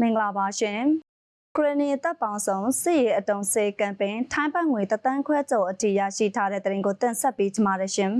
မင်္ဂလာပါရှင်ခရနီတပ်ပေါင်းဆောင်စစ်ရေးအတုံးစေကမ်ပိန်းထိုင်းပတ်ငွေတသန်းခွဲကျော်အတီရရှိထားတဲ့တရင်ကိုတင်ဆက်ပေးကြပါရရှင်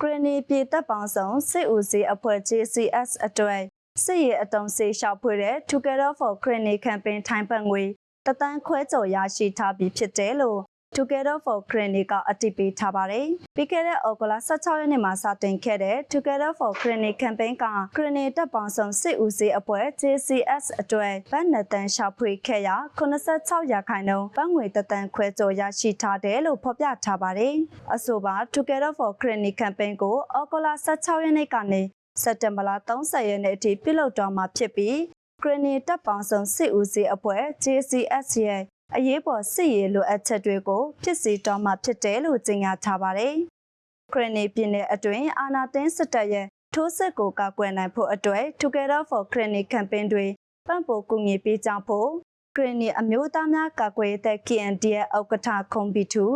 ခရနီပြည်တပ်ပေါင်းဆောင်စစ်ဦးစီးအဖွဲ့ JCS အတွက်စစ်ရေးအတုံးစေရှောက်ဖွေတဲ့ Together for Crane Campaign ထိုင်းပတ်ငွေတသန်းခွဲကျော်ရရှိထားပြီးဖြစ်တယ်လို့ Together for Crane ကအတည်ပြုထားပါတယ်။ပြီးခဲ့တဲ့ဩဂုတ်လ16ရက်နေ့မှာစတင်ခဲ့တဲ့ Together for Crane Campaign က Crane တပ်ပေါင်းဆောင်စစ်ဦးစီးအဖွဲ့ JCS အတွက်ဗတ်နတန်ရှာဖွေခဲ့ရာ86ရာခိုင်နှုန်းဗတ်ငွေတသန်းခွဲကျော်ရရှိထားတယ်လို့ဖော်ပြထားပါတယ်။အဆိုပါ Together for Crane Campaign ကိုဩဂုတ်လ16ရက်နေ့ကနေစက်တင်ဘာလ30ရက်နေ့အထိပြုလုပ်တော့မှာဖြစ်ပြီး Crane တပ်ပေါင်းဆောင်စစ်ဦးစီးအဖွဲ့ JCS ရဲ့ အရေးပေါ်စစ်ရေးလိုအပ်ချက်တွေကိုဖြစ်စီတော်မှာဖြစ်တယ်လို့ကြေညာထားပါတယ်။ခရနီပြည်နယ်အတွင်းအာနာသိန်းစစ်တပ်ရဲ့ထိုးစစ်ကိုကာကွယ်နိုင်ဖို့အတွက် Together for Crane Campaign တွေပံ့ပိုးကူညီပေးကြဖို့ခရနီအမျိုးသားများကာကွယ်တဲ့ KNDF ဥက္ကဋ္ဌခုံပီထူ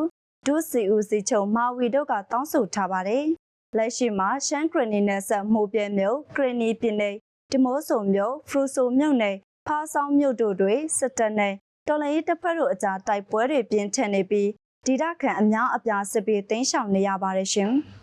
ဒုစီဦးစီချုပ်မာဝီတို့ကတောင်းဆိုထားပါတယ်။လက်ရှိမှာရှမ်းခရနီနယ်ဆက်မှုပြဲမြို့ခရနီပြည်နယ်ဒီမိုးဆိုမြို့ဖရူဆိုမြို့နယ်ဖားဆောင်မြို့တို့တွင်စစ်တပ်နဲ့ တော်လှန်ရေးတပ်ဖွဲ့တို့အကြားတိုက်ပွဲတွေပြင်းထန်နေပြီးဒေသခံအများအပြားစစ်ပေးတင်းရှောင်နေရပါတယ်ရှင်။